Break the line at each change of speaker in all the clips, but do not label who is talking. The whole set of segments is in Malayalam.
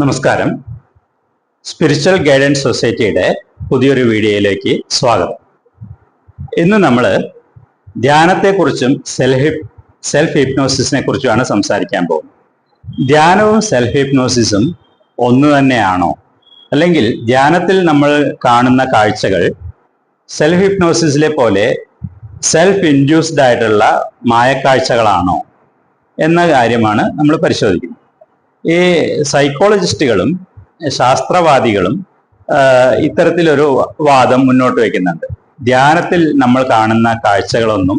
നമസ്കാരം. സ്പിരിച്വൽ ഗൈഡൻസ് സൊസൈറ്റിയുടെ പുതിയൊരു വീഡിയോയിലേക്ക് സ്വാഗതം. ഇന്ന് നമ്മൾ ധ്യാനത്തെക്കുറിച്ചും സെൽഫ് സെൽഫ് ഹിപ്നോസിസിനെ കുറിച്ചുമാണ് സംസാരിക്കാൻ പോകുന്നത്. ധ്യാനവും സെൽഫ് ഹിപ്നോസിസും ഒന്ന് തന്നെയാണോ? അല്ലെങ്കിൽ ധ്യാനത്തിൽ നമ്മൾ കാണുന്ന കാഴ്ചകൾ സെൽഫ് ഹിപ്നോസിസിലെ പോലെ സെൽഫ് ഇൻഡ്യൂസ്ഡ് ആയിട്ടുള്ള മായക്കാഴ്ചകളാണോ എന്ന കാര്യമാണ് നമ്മൾ പരിശോധിക്കുന്നത്. ഈ സൈക്കോളജിസ്റ്റുകളും ശാസ്ത്രവാദികളും ഇത്തരത്തിലൊരു വാദം മുന്നോട്ട് വയ്ക്കുന്നുണ്ട് ധ്യാനത്തിൽ നമ്മൾ കാണുന്ന കാഴ്ചകളൊന്നും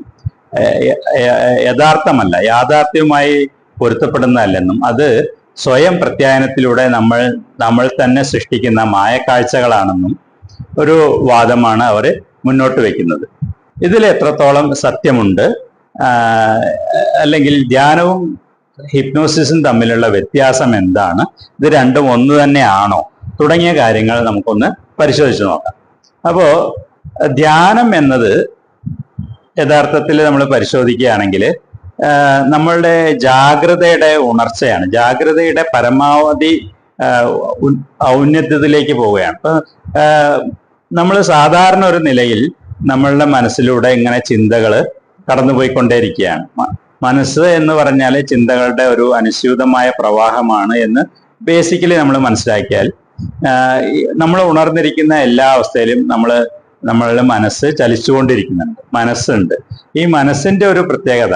യഥാർത്ഥമല്ല യാഥാർത്ഥ്യവുമായി പൊരുത്തപ്പെടുന്നതല്ലെന്നും അത് സ്വയം പ്രത്യായനത്തിലൂടെ നമ്മൾ നമ്മൾ തന്നെ സൃഷ്ടിക്കുന്ന മായക്കാഴ്ചകളാണെന്നും ഒരു വാദമാണ് അവർ മുന്നോട്ട് വയ്ക്കുന്നത് ഇതിൽ എത്രത്തോളം സത്യമുണ്ട് അല്ലെങ്കിൽ ധ്യാനവും ഹിപ്നോസിസും തമ്മിലുള്ള വ്യത്യാസം എന്താണ്? ഇത് രണ്ടും ഒന്ന് തന്നെയാണോ? തുടങ്ങിയ കാര്യങ്ങൾ നമുക്കൊന്ന് പരിശോധിച്ച് നോക്കാം. അപ്പോ ധ്യാനം എന്നത് യഥാർത്ഥത്തിൽ നമ്മൾ പരിശോധിക്കുകയാണെങ്കിൽ നമ്മളുടെ ജാഗ്രതയുടെ ഉണർച്ചയാണ്. ജാഗ്രതയുടെ പരമാവധി ഔന്നത്യത്തിലേക്ക് പോവുകയാണ്. അപ്പൊ നമ്മൾ സാധാരണ ഒരു നിലയിൽ നമ്മളുടെ മനസ്സിലൂടെ ഇങ്ങനെ ചിന്തകൾ കടന്നുപോയിക്കൊണ്ടേയിരിക്കുകയാണ്. മനസ്സ് എന്ന് പറഞ്ഞാൽ ചിന്തകളുടെ ഒരു അനുസ്യൂതമായ പ്രവാഹമാണ് എന്ന് ബേസിക്കലി നമ്മൾ മനസ്സിലാക്കിയാൽ നമ്മൾ ഉണർന്നിരിക്കുന്ന എല്ലാ അവസ്ഥയിലും നമ്മൾ നമ്മളുടെ മനസ്സ് ചലിച്ചുകൊണ്ടിരിക്കുന്നുണ്ട്. മനസ്സുണ്ട്. ഈ മനസ്സിന്റെ ഒരു പ്രത്യേകത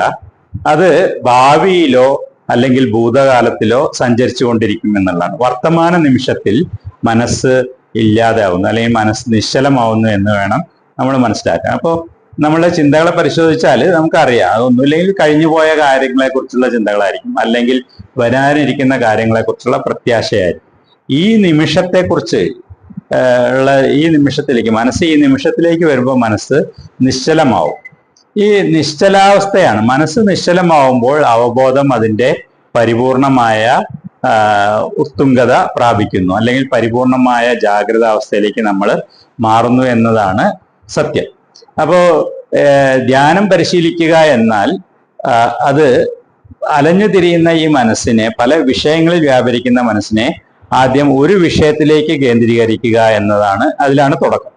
അത് ഭാവിയിലോ അല്ലെങ്കിൽ ഭൂതകാലത്തിലോ സഞ്ചരിച്ചു കൊണ്ടിരിക്കും എന്നുള്ളതാണ് വർത്തമാന നിമിഷത്തിൽ മനസ്സ് ഇല്ലാതാവുന്നു അല്ലെങ്കിൽ മനസ്സ് നിശ്ചലമാവുന്നു എന്ന് വേണം നമ്മൾ മനസ്സിലാക്കാൻ. അപ്പോൾ നമ്മളെ ചിന്തകളെ പരിശോധിച്ചാൽ നമുക്കറിയാം. അതൊന്നുമില്ലെങ്കിൽ കഴിഞ്ഞു പോയ കാര്യങ്ങളെ കുറിച്ചുള്ള ചിന്തകളായിരിക്കും. അല്ലെങ്കിൽ വരാനിരിക്കുന്ന കാര്യങ്ങളെ കുറിച്ചുള്ള പ്രത്യാശയായിരിക്കും. ഈ നിമിഷത്തെ കുറിച്ച് ഉള്ള ഈ നിമിഷത്തിലേക്ക് മനസ്സ് ഈ നിമിഷത്തിലേക്ക് വരുമ്പോൾ മനസ്സ് നിശ്ചലമാവും. ഈ നിശ്ചലാവസ്ഥയാണ്. മനസ്സ് നിശ്ചലമാവുമ്പോൾ അവബോധം അതിന്റെ പരിപൂർണമായ ഉത്തുംഗത പ്രാപിക്കുന്നു. അല്ലെങ്കിൽ പരിപൂർണമായ ജാഗ്രത അവസ്ഥയിലേക്ക് നമ്മൾ മാറുന്നു എന്നതാണ് സത്യം. അപ്പോ ധ്യാനം പരിശീലിക്കുക എന്നാൽ അത് അലഞ്ഞു തിരിയുന്ന ഈ മനസ്സിനെ പല വിഷയങ്ങളിൽ വ്യാപരിക്കുന്ന മനസ്സിനെ ആദ്യം ഒരു വിഷയത്തിലേക്ക് കേന്ദ്രീകരിക്കുക എന്നതാണ് അതിലാണ് തുടക്കം.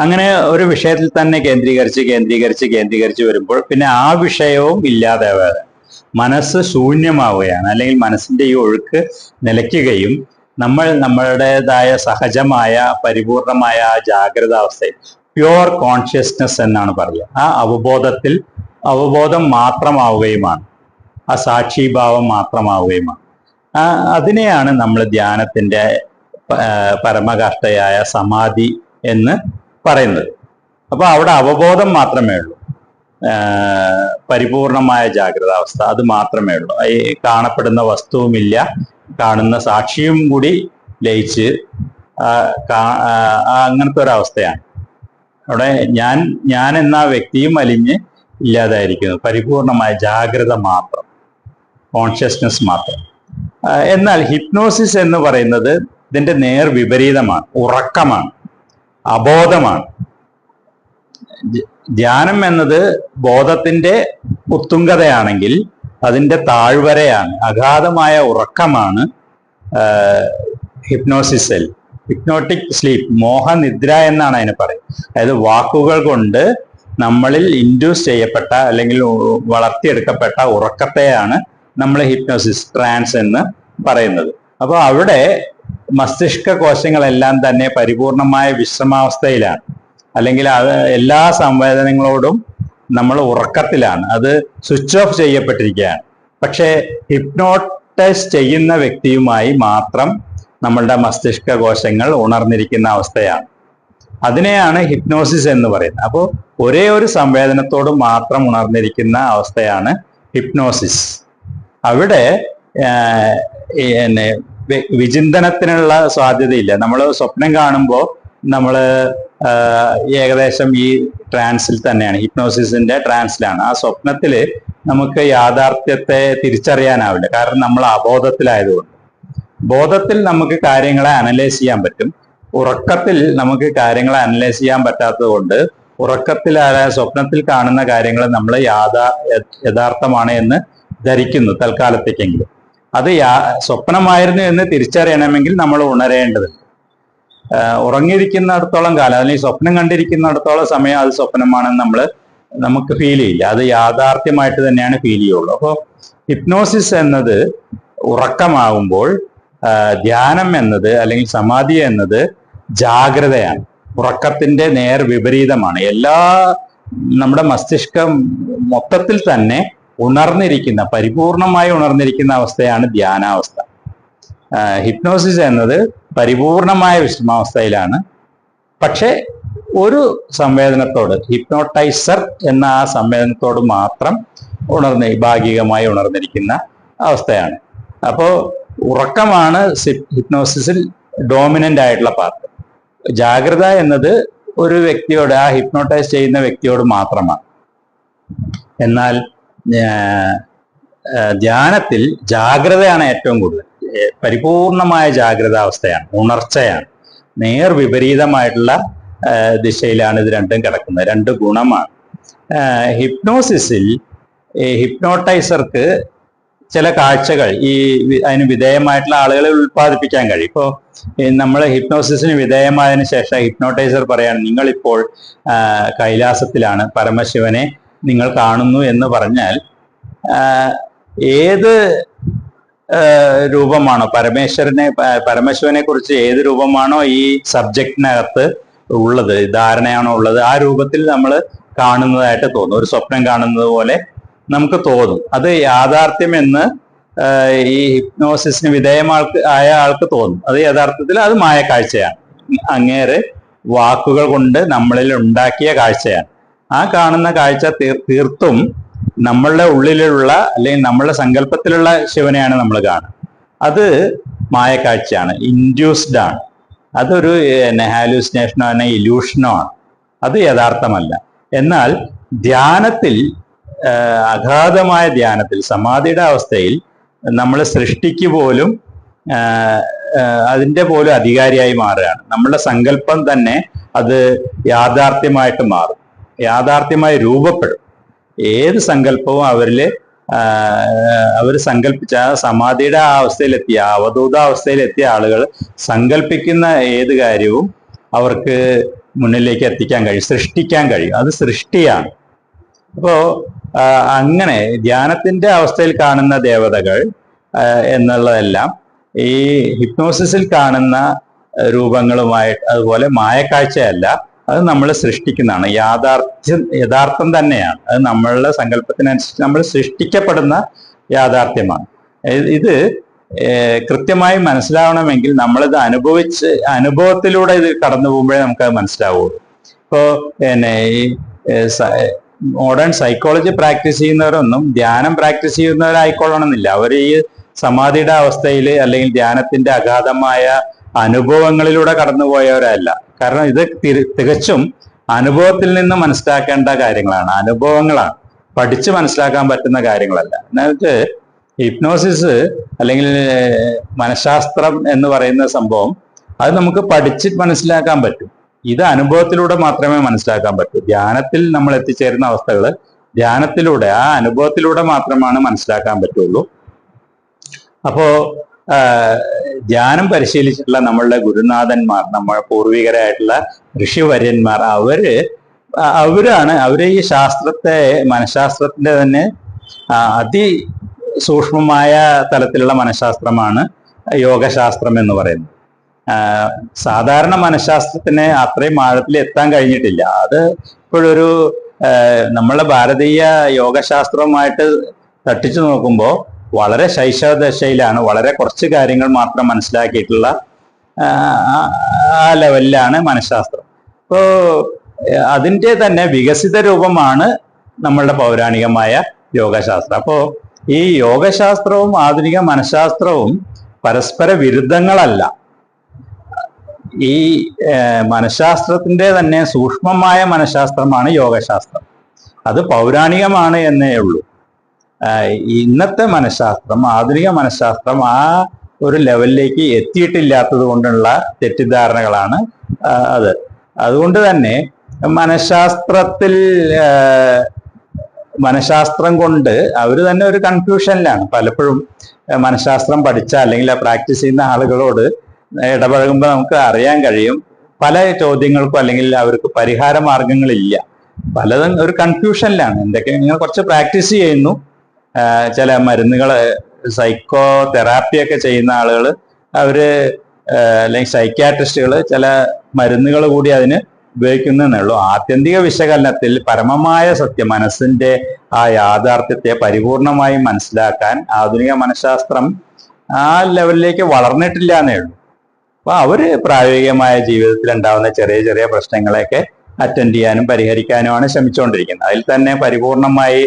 അങ്ങനെ ഒരു വിഷയത്തിൽ തന്നെ കേന്ദ്രീകരിച്ച് കേന്ദ്രീകരിച്ച് കേന്ദ്രീകരിച്ച് വരുമ്പോൾ പിന്നെ ആ വിഷയവും ഇല്ലാതാവാതെ മനസ്സ് ശൂന്യമാവുകയാണ്. അല്ലെങ്കിൽ മനസ്സിന്റെ ഈ ഒഴുക്ക് നിലയ്ക്കുകയും നമ്മൾ നമ്മളുടേതായ സഹജമായ പരിപൂർണമായ ആ ജാഗ്രതാവസ്ഥയിൽ പ്യുവർ കോൺഷ്യസ്നെസ് എന്നാണ് പറയുക. ആ അവബോധത്തിൽ അവബോധം മാത്രമാവുകയുമാണ്. ആ സാക്ഷിഭാവം മാത്രമാവുകയുമാണ്. ആ അതിനെയാണ് നമ്മൾ ധ്യാനത്തിന്റെ പരമകാഷ്ടയായ സമാധി എന്ന് പറയുന്നത്. അപ്പൊ അവിടെ അവബോധം മാത്രമേ ഉള്ളൂ. പരിപൂർണമായ ജാഗ്രതാവസ്ഥ അത് മാത്രമേ ഉള്ളൂ. ഈ കാണപ്പെടുന്ന വസ്തുവുമില്ല. കാണുന്ന സാക്ഷിയും കൂടി ലയിച്ച് അങ്ങനത്തെ ഒരവസ്ഥയാണ് അവിടെ ഞാൻ ഞാൻ എന്ന വ്യക്തിയും അലിഞ്ഞ് ഇല്ലാതായിരിക്കുന്നു. പരിപൂർണമായ ജാഗ്രത മാത്രം. കോൺഷ്യസ്നസ് മാത്രം. എന്നാൽ ഹിപ്നോസിസ് എന്ന് പറയുന്നത് ഇതിന്റെ നേർ വിപരീതമാണ്. ഉറക്കമാണ്. അബോധമാണ്. ധ്യാനം എന്നത് ബോധത്തിന്റെ ഉത്തുംഗതയാണെങ്കിൽ അതിന്റെ താഴ്വരയാണ്. അഗാധമായ ഉറക്കമാണ് ഹിപ്നോസിസൽ ഹിപ്നോട്ടിക് സ്ലീപ്പ് മോഹനിദ്ര എന്നാണ് അതിനെ പറയുന്നത്. അതായത് വാക്കുകൾ കൊണ്ട് നമ്മളിൽ ഇൻഡ്യൂസ് ചെയ്യപ്പെട്ട അല്ലെങ്കിൽ വളർത്തിയെടുക്കപ്പെട്ട ഉറക്കത്തെയാണ് നമ്മൾ ഹിപ്നോസിസ് ട്രാൻസ് എന്ന് പറയുന്നത്. അപ്പോൾ അവിടെ മസ്തിഷ്ക കോശങ്ങളെല്ലാം തന്നെ പരിപൂർണമായ വിശ്രമാവസ്ഥയിലാണ് അല്ലെങ്കിൽ എല്ലാ സംവേദനങ്ങളോടും നമ്മൾ ഉറക്കത്തിലാണ്. അത് സ്വിച്ച് ഓഫ് ചെയ്യപ്പെട്ടിരിക്കുകയാണ്. പക്ഷേ ഹിപ്നോട്ടൈസ് ചെയ്യുന്ന വ്യക്തിയുമായി മാത്രം നമ്മളുടെ മസ്തിഷ്ക കോശങ്ങൾ ഉണർന്നിരിക്കുന്ന അവസ്ഥയാണ്. അതിനെയാണ് ഹിപ്നോസിസ് എന്ന് പറയുന്നത്. അപ്പോൾ ഒരേ ഒരു സംവേദനത്തോട് മാത്രം ഉണർന്നിരിക്കുന്ന അവസ്ഥയാണ് ഹിപ്നോസിസ് അവിടെ വിചിന്തനത്തിനുള്ള സാധ്യതയില്ല. നമ്മൾ സ്വപ്നം കാണുമ്പോൾ നമ്മൾ ഏകദേശം ഈ ട്രാൻസിൽ തന്നെയാണ്. ഹിപ്നോസിസിന്റെ ട്രാൻസിലാണ്. ആ സ്വപ്നത്തിൽ നമുക്ക് യാഥാർത്ഥ്യത്തെ തിരിച്ചറിയാനാവില്ല. കാരണം നമ്മൾ അബോധത്തിലായതുകൊണ്ട്. ബോധത്തിൽ നമുക്ക് കാര്യങ്ങളെ അനലൈസ് ചെയ്യാൻ പറ്റും. ഉറക്കത്തിൽ നമുക്ക് കാര്യങ്ങളെ അനലൈസ് ചെയ്യാൻ പറ്റാത്തത് കൊണ്ട് ഉറക്കത്തിൽ സ്വപ്നത്തിൽ കാണുന്ന കാര്യങ്ങൾ നമ്മൾ യാഥാ യഥാർത്ഥമാണ് എന്ന് ധരിക്കുന്നു തൽക്കാലത്തേക്കെങ്കിലും. അത് യാ- സ്വപ്നമായിരുന്നു എന്ന് തിരിച്ചറിയണമെങ്കിൽ നമ്മൾ ഉണരേണ്ടതുണ്ട്. ഉറങ്ങിയിരിക്കുന്നിടത്തോളം കാലം അല്ലെങ്കിൽ സ്വപ്നം കണ്ടിരിക്കുന്നിടത്തോളം സമയം അത് സ്വപ്നമാണെന്ന് നമ്മൾ നമുക്ക് ഫീൽ ചെയ്യില്ല. അത് യാഥാർത്ഥ്യമായിട്ട് തന്നെയാണ് ഫീൽ ചെയ്യുള്ളൂ. അപ്പോൾ ഹിപ്നോസിസ് എന്നത് ഉറക്കമാകുമ്പോൾ ധ്യാനം എന്നത് അല്ലെങ്കിൽ സമാധി എന്നത് ജാഗ്രതയാണ്. ഉറക്കത്തിന്റെ നേർ വിപരീതമാണ്. എല്ലാ നമ്മുടെ മസ്തിഷ്കം മൊത്തത്തിൽ തന്നെ ഉണർന്നിരിക്കുന്ന പരിപൂർണമായി ഉണർന്നിരിക്കുന്ന അവസ്ഥയാണ് ധ്യാനാവസ്ഥ. ഹിപ്നോസിസ് എന്നത് പരിപൂർണമായ വിശ്രമാവസ്ഥയിലാണ് പക്ഷേ ഒരു സംവേദനത്തോട് ഹിപ്നോട്ടൈസർ എന്ന ആ സംവേദനത്തോട് മാത്രം ഉണർന്ന് ഭാഗികമായി ഉണർന്നിരിക്കുന്ന അവസ്ഥയാണ്. അപ്പോൾ ഉറക്കമാണ് ഹിപ്നോസിസിൽ ഡോമിനന്റ് ആയിട്ടുള്ള പാർട്ട് ജാഗ്രത എന്നത് ഒരു വ്യക്തിയോട് ആ ഹിപ്നോട്ടൈസ് ചെയ്യുന്ന വ്യക്തിയോട് മാത്രമാണ്. എന്നാൽ ധ്യാനത്തിൽ ജാഗ്രതയാണ് ഏറ്റവും കൂടുതൽ. പരിപൂർണമായ പരിപൂർണമായ ജാഗ്രതാവസ്ഥയാണ് ഉണർച്ചയാണ്. നേർ വിപരീതമായിട്ടുള്ള ദിശയിലാണ് ഇത് രണ്ടും കിടക്കുന്നത്. രണ്ട് ഗുണമാണ്. ഹിപ്നോസിസിൽ ഹിപ്നോട്ടൈസർക്ക് ചില കാഴ്ചകൾ ഈ അതിന് വിധേയമായിട്ടുള്ള ആളുകളെ ഉൽപ്പാദിപ്പിക്കാൻ കഴിയും. ഇപ്പോൾ നമ്മൾ ഹിപ്നോസിസിന് വിധേയമായതിനു ശേഷം ഹിപ്നോട്ടൈസർ പറയാണ് നിങ്ങളിപ്പോൾ കൈലാസത്തിലാണ് പരമശിവനെ നിങ്ങൾ കാണുന്നു എന്ന് പറഞ്ഞാൽ ഏത് രൂപമാണോ പരമേശ്വരനെ പരമശിവനെ കുറിച്ച് ഏത് രൂപമാണോ ഈ സബ്ജക്റ്റിനകത്ത് ഉള്ളത് ധാരണയാണോ ഉള്ളത് ആ രൂപത്തിൽ നമ്മൾ കാണുന്നതായിട്ട് തോന്നും. ഒരു സ്വപ്നം കാണുന്നത് പോലെ നമുക്ക് തോന്നും. അത് യാഥാർത്ഥ്യമെന്ന് ഈ ഹിപ്നോസിസിന് വിധേയമാൾക്ക് ആയ ആൾക്ക് തോന്നും. അത് യഥാർത്ഥത്തിൽ അത് മായ കാഴ്ചയാണ്. അങ്ങേറെ വാക്കുകൾ കൊണ്ട് നമ്മളിൽ ഉണ്ടാക്കിയ കാഴ്ചയാണ്. ആ കാണുന്ന കാഴ്ച തീർത്തും നമ്മളുടെ ഉള്ളിലുള്ള അല്ലെങ്കിൽ നമ്മളുടെ സങ്കല്പത്തിലുള്ള ശിവനെയാണ് നമ്മൾ കാണുക. അത് മായ കാഴ്ചയാണ്. ഇൻഡ്യൂസ്ഡ് ആണ്. അതൊരു ഹാലൂസിനേഷനോ അല്ലെങ്കിൽ ഇല്യൂഷനോ ആണ്. അത് യഥാർത്ഥമല്ല. എന്നാൽ ധ്യാനത്തിൽ അഗാധമായ ധ്യാനത്തിൽ സമാധിയുടെ അവസ്ഥയിൽ നമ്മൾ സൃഷ്ടിക്ക് പോലും അതിന്റെ പോലും അധികാരിയായി മാറുകയാണ്. നമ്മളുടെ സങ്കല്പം തന്നെ അത് യാഥാർത്ഥ്യമായിട്ട് മാറും. യാഥാർത്ഥ്യമായി രൂപപ്പെടും. ഏത് സങ്കല്പവും അവരിൽ അവർ സങ്കല്പിച്ച സമാധിയുടെ ആ അവസ്ഥയിലെത്തിയ അവധൂതാവസ്ഥയിലെത്തിയ ആളുകൾ സങ്കല്പിക്കുന്ന ഏത് കാര്യവും അവർക്ക് മുന്നിലേക്ക് എത്തിക്കാൻ കഴിയും സൃഷ്ടിക്കാൻ കഴിയും. അത് സൃഷ്ടിയാണ്. അപ്പോ ആ, അങ്ങനെ ധ്യാനത്തിന്റെ അവസ്ഥയിൽ കാണുന്ന ദേവതകൾ എന്നുള്ളതെല്ലാം ഈ ഹിപ്നോസിസിൽ കാണുന്ന രൂപങ്ങളുമായിട്ട് അതുപോലെ മായക്കാഴ്ചയല്ല അത് നമ്മൾ സൃഷ്ടിക്കുന്നതാണ്. യാഥാർത്ഥ്യം യഥാർത്ഥം തന്നെയാണ്. അത് നമ്മളുടെ സങ്കല്പത്തിനനുസരിച്ച് നമ്മൾ സൃഷ്ടിക്കപ്പെടുന്ന യാഥാർത്ഥ്യമാണ്. ഇത് കൃത്യമായി മനസ്സിലാവണമെങ്കിൽ നമ്മളിത് അനുഭവിച്ച് അനുഭവത്തിലൂടെ ഇത് കടന്നു പോകുമ്പോഴേ നമുക്കത് മനസ്സിലാവുള്ളൂ. ഇപ്പോ പിന്നെ ഈ മോഡേൺ സൈക്കോളജി പ്രാക്ടീസ് ചെയ്യുന്നവരൊന്നും ധ്യാനം പ്രാക്ടീസ് ചെയ്യുന്നവരായിക്കൊള്ളണമെന്നില്ല. അവർ ഈ സമാധിയുടെ അവസ്ഥയിൽ അല്ലെങ്കിൽ ധ്യാനത്തിന്റെ അഗാധമായ അനുഭവങ്ങളിലൂടെ കടന്നുപോയവരല്ല. കാരണം ഇത് തികച്ചും അനുഭവത്തിൽ നിന്ന് മനസ്സിലാക്കേണ്ട കാര്യങ്ങളാണ്. അനുഭവങ്ങളാണ്. പഠിച്ച് മനസ്സിലാക്കാൻ പറ്റുന്ന കാര്യങ്ങളല്ല. എന്നിട്ട് ഹിപ്നോസിസ് അല്ലെങ്കിൽ മനഃശാസ്ത്രം എന്ന് പറയുന്ന സംഭവം അത് നമുക്ക് പഠിച്ച് മനസ്സിലാക്കാൻ പറ്റും. ഇത് അനുഭവത്തിലൂടെ മാത്രമേ മനസ്സിലാക്കാൻ പറ്റൂ. ധ്യാനത്തിൽ നമ്മൾ എത്തിച്ചേരുന്ന അവസ്ഥകൾ ധ്യാനത്തിലൂടെ ആ അനുഭവത്തിലൂടെ മാത്രമാണ് മനസ്സിലാക്കാൻ പറ്റുള്ളൂ. അപ്പോ ധ്യാനം പരിശീലിച്ചിട്ടുള്ള നമ്മളുടെ ഗുരുനാഥന്മാർ നമ്മുടെ പൂർവികരായിട്ടുള്ള ഋഷിവര്യന്മാർ അവർ അവരാണ് അവർ ഈ ശാസ്ത്രത്തെ മനഃശാസ്ത്രത്തിന്റെ തന്നെ അതി സൂക്ഷ്മമായ തലത്തിലുള്ള മനഃശാസ്ത്രമാണ് യോഗശാസ്ത്രം എന്ന് പറയുന്നത്. സാധാരണ മനഃശാസ്ത്രത്തിന് അത്രയും ആഴത്തിൽ എത്താൻ കഴിഞ്ഞിട്ടില്ല. അത് ഇപ്പോഴൊരു നമ്മളെ ഭാരതീയ യോഗശാസ്ത്രവുമായിട്ട് തട്ടിച്ചു നോക്കുമ്പോൾ വളരെ ശൈശവദശയിലാണ് വളരെ കുറച്ച് കാര്യങ്ങൾ മാത്രം മനസ്സിലാക്കിയിട്ടുള്ള ആ, ലെവലിലാണ് മനഃശാസ്ത്രം. ഇപ്പോ അതിന്റെ തന്നെ വികസിത രൂപമാണ് നമ്മളുടെ പൗരാണികമായ യോഗശാസ്ത്രം. അപ്പോ ഈ യോഗശാസ്ത്രവും ആധുനിക മനഃശാസ്ത്രവും പരസ്പര വിരുദ്ധങ്ങളല്ല. ഈ മനഃശാസ്ത്രത്തിന്റെ തന്നെ സൂക്ഷ്മമായ മനഃശാസ്ത്രമാണ് യോഗശാസ്ത്രം. അത് പൗരാണികമാണ് എന്നേ ഉള്ളൂ. ഇന്നത്തെ മനഃശാസ്ത്രം ആധുനിക മനഃശാസ്ത്രം ആ ഒരു ലെവലിലേക്ക് എത്തിയിട്ടില്ലാത്തത് കൊണ്ടുള്ള തെറ്റിദ്ധാരണകളാണ് അത്. അതുകൊണ്ട് തന്നെ മനഃശാസ്ത്രത്തിൽ മനഃശാസ്ത്രം കൊണ്ട് അവർ തന്നെ ഒരു കൺഫ്യൂഷനിലാണ് പലപ്പോഴും മനഃശാസ്ത്രം പഠിച്ച അല്ലെങ്കിൽ ആ പ്രാക്ടീസ് ചെയ്യുന്ന ആളുകളോട് ഇടപഴകുമ്പോൾ നമുക്ക് അറിയാൻ കഴിയും. പല ചോദ്യങ്ങൾക്കും അല്ലെങ്കിൽ അവർക്ക് പരിഹാര മാർഗങ്ങളില്ല. പലതും ഒരു കൺഫ്യൂഷനിലാണ് എന്തൊക്കെ നിങ്ങൾ കുറച്ച് പ്രാക്ടീസ് ചെയ്യുന്നു. ചില മരുന്നുകൾ സൈക്കോ തെറാപ്പി ഒക്കെ ചെയ്യുന്ന ആളുകൾ അവർ അല്ലെങ്കിൽ സൈക്യാട്രിസ്റ്റുകൾ ചില മരുന്നുകൾ കൂടി അതിന് ഉപയോഗിക്കുന്നേ ഉള്ളൂ. ആത്യന്തിക വിശകലനത്തിൽ പരമമായ സത്യം മനസ്സിന്റെ ആ യാഥാർത്ഥ്യത്തെ പരിപൂർണമായി മനസ്സിലാക്കാൻ ആധുനിക മനഃശാസ്ത്രം ആ ലെവലിലേക്ക് വളർന്നിട്ടില്ല എന്നേ ഉള്ളൂ. അപ്പൊ അവർ പ്രായോഗികമായ ജീവിതത്തിൽ ഉണ്ടാവുന്ന ചെറിയ ചെറിയ പ്രശ്നങ്ങളെയൊക്കെ അറ്റൻഡ് ചെയ്യാനും പരിഹരിക്കാനുമാണ് ശ്രമിച്ചുകൊണ്ടിരിക്കുന്നത്. അതിൽ തന്നെ പരിപൂർണമായി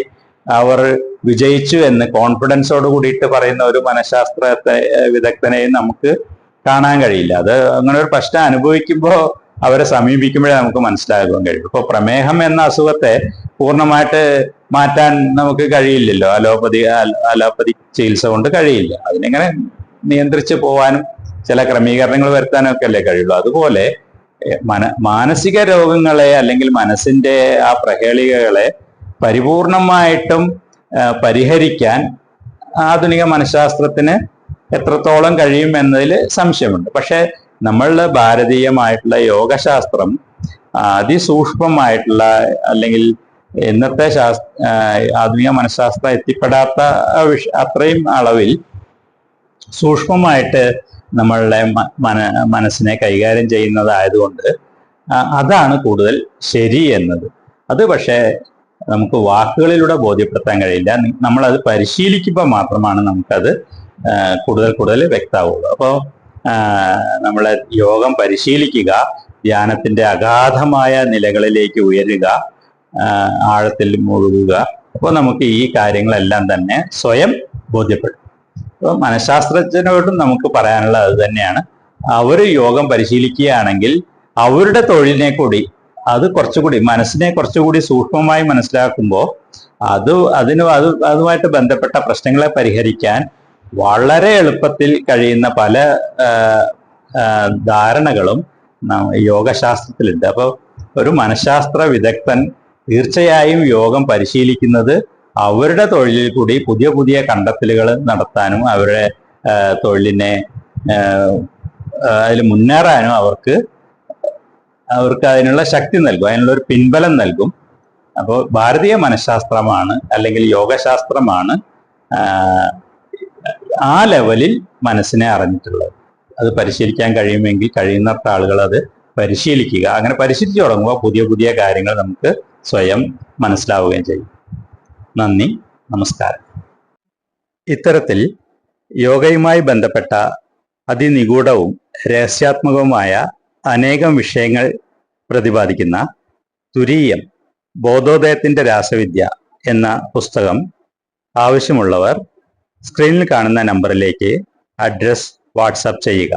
അവർ വിജയിച്ചു എന്ന് കോൺഫിഡൻസോട് കൂടിയിട്ട് പറയുന്ന ഒരു മനഃശാസ്ത്ര വിദഗ്ധനെയും നമുക്ക് കാണാൻ കഴിയില്ല. അത് അങ്ങനെ ഒരു പ്രശ്നം അനുഭവിക്കുമ്പോൾ അവരെ സമീപിക്കുമ്പോഴേ നമുക്ക് മനസ്സിലാകാൻ കഴിയും. ഇപ്പോൾ പ്രമേഹം എന്ന അസുഖത്തെ പൂർണമായിട്ട് മാറ്റാൻ നമുക്ക് കഴിയില്ലല്ലോ. അലോപ്പതി അലോപ്പതി ചികിത്സ കൊണ്ട് കഴിയില്ല. അതിനെങ്ങനെ നിയന്ത്രിച്ച് പോവാനും ചില ക്രമീകരണങ്ങൾ വരുത്താനൊക്കെ അല്ലേ കഴിയുള്ളൂ. അതുപോലെ മന മാനസിക രോഗങ്ങളെ അല്ലെങ്കിൽ മനസ്സിന്റെ ആ പ്രഹേളികകളെ പരിപൂർണമായിട്ടും പരിഹരിക്കാൻ ആധുനിക മനഃശാസ്ത്രത്തിന് എത്രത്തോളം കഴിയും എന്നതിൽ സംശയമുണ്ട്. പക്ഷേ നമ്മളുടെ ഭാരതീയമായിട്ടുള്ള യോഗശാസ്ത്രം അതിസൂക്ഷ്മമായിട്ടുള്ള അല്ലെങ്കിൽ ഇന്നത്തെ ശാസ്ത്ര ആധുനിക മനഃശാസ്ത്രം എത്തിപ്പെടാത്ത അത്രയും അളവിൽ സൂക്ഷ്മമായിട്ട് നമ്മളുടെ മന മനസ്സിനെ കൈകാര്യം ചെയ്യുന്നതായതുകൊണ്ട് അതാണ് കൂടുതൽ ശരി എന്നത്. അത് പക്ഷേ നമുക്ക് വാക്കുകളിലൂടെ ബോധ്യപ്പെടുത്താൻ കഴിയില്ല. നമ്മളത് പരിശീലിക്കുമ്പോൾ മാത്രമാണ് നമുക്കത് കൂടുതൽ കൂടുതൽ വ്യക്തമാവുള്ളൂ. അപ്പോൾ നമ്മളെ യോഗം പരിശീലിക്കുക ധ്യാനത്തിന്റെ അഗാധമായ നിലകളിലേക്ക് ഉയരുക ആഴത്തിൽ മുഴുകുക. അപ്പോൾ നമുക്ക് ഈ കാര്യങ്ങളെല്ലാം തന്നെ സ്വയം ബോധ്യപ്പെടും അപ്പോൾ മനഃശാസ്ത്രജ്ഞരോടും നമുക്ക് പറയാനുള്ളത് അത് തന്നെയാണ്. അവർ യോഗം പരിശീലിക്കുകയാണെങ്കിൽ അവരുടെ തൊഴിലിനെ കൂടി അത് കുറച്ചുകൂടി മനസ്സിനെ കുറച്ചുകൂടി സൂക്ഷ്മമായി മനസ്സിലാക്കുമ്പോൾ അത് അതിന് അത് അതുമായിട്ട് ബന്ധപ്പെട്ട പ്രശ്നങ്ങളെ പരിഹരിക്കാൻ വളരെ എളുപ്പത്തിൽ കഴിയുന്ന പല ധാരണകളും യോഗശാസ്ത്രത്തിലുണ്ട്. അപ്പോൾ ഒരു മനഃശാസ്ത്ര വിദഗ്ധൻ തീർച്ചയായും യോഗം പരിശീലിക്കുന്നത് അവരുടെ തൊഴിലിൽ കൂടി പുതിയ പുതിയ കണ്ടെത്തലുകൾ നടത്താനും അവരുടെ തൊഴിലിനെ അതിൽ മുന്നേറാനും അവർക്ക് അവർക്ക് അതിനുള്ള ശക്തി നൽകും അതിനുള്ള ഒരു പിൻബലം നൽകും. അപ്പോൾ ഭാരതീയ മനഃശാസ്ത്രമാണ് അല്ലെങ്കിൽ യോഗശാസ്ത്രമാണ് ആ ലെവലിൽ മനസ്സിനെ അറിഞ്ഞിട്ടുള്ളത്. അത് പരിശീലിക്കാൻ കഴിയുമെങ്കിൽ കഴിയുന്നത്ര ആളുകൾ അത് പരിശീലിക്കുക. അങ്ങനെ പരിശീലിച്ചു തുടങ്ങുമ്പോൾ പുതിയ പുതിയ കാര്യങ്ങൾ നമുക്ക് സ്വയം മനസ്സിലാവുകയും ചെയ്യും. നന്ദി നമസ്കാരം. ഇത്തരത്തിൽ യോഗയുമായി ബന്ധപ്പെട്ട അതിനിഗൂഢവും രഹസ്യാത്മകവുമായ അനേകം വിഷയങ്ങൾ പ്രതിപാദിക്കുന്ന തുരീയം ബോധോദയത്തിന്റെ രാസവിദ്യ എന്ന പുസ്തകം ആവശ്യമുള്ളവർ സ്ക്രീനിൽ കാണുന്ന നമ്പറിലേക്ക് അഡ്രസ് വാട്സപ്പ് ചെയ്യുക.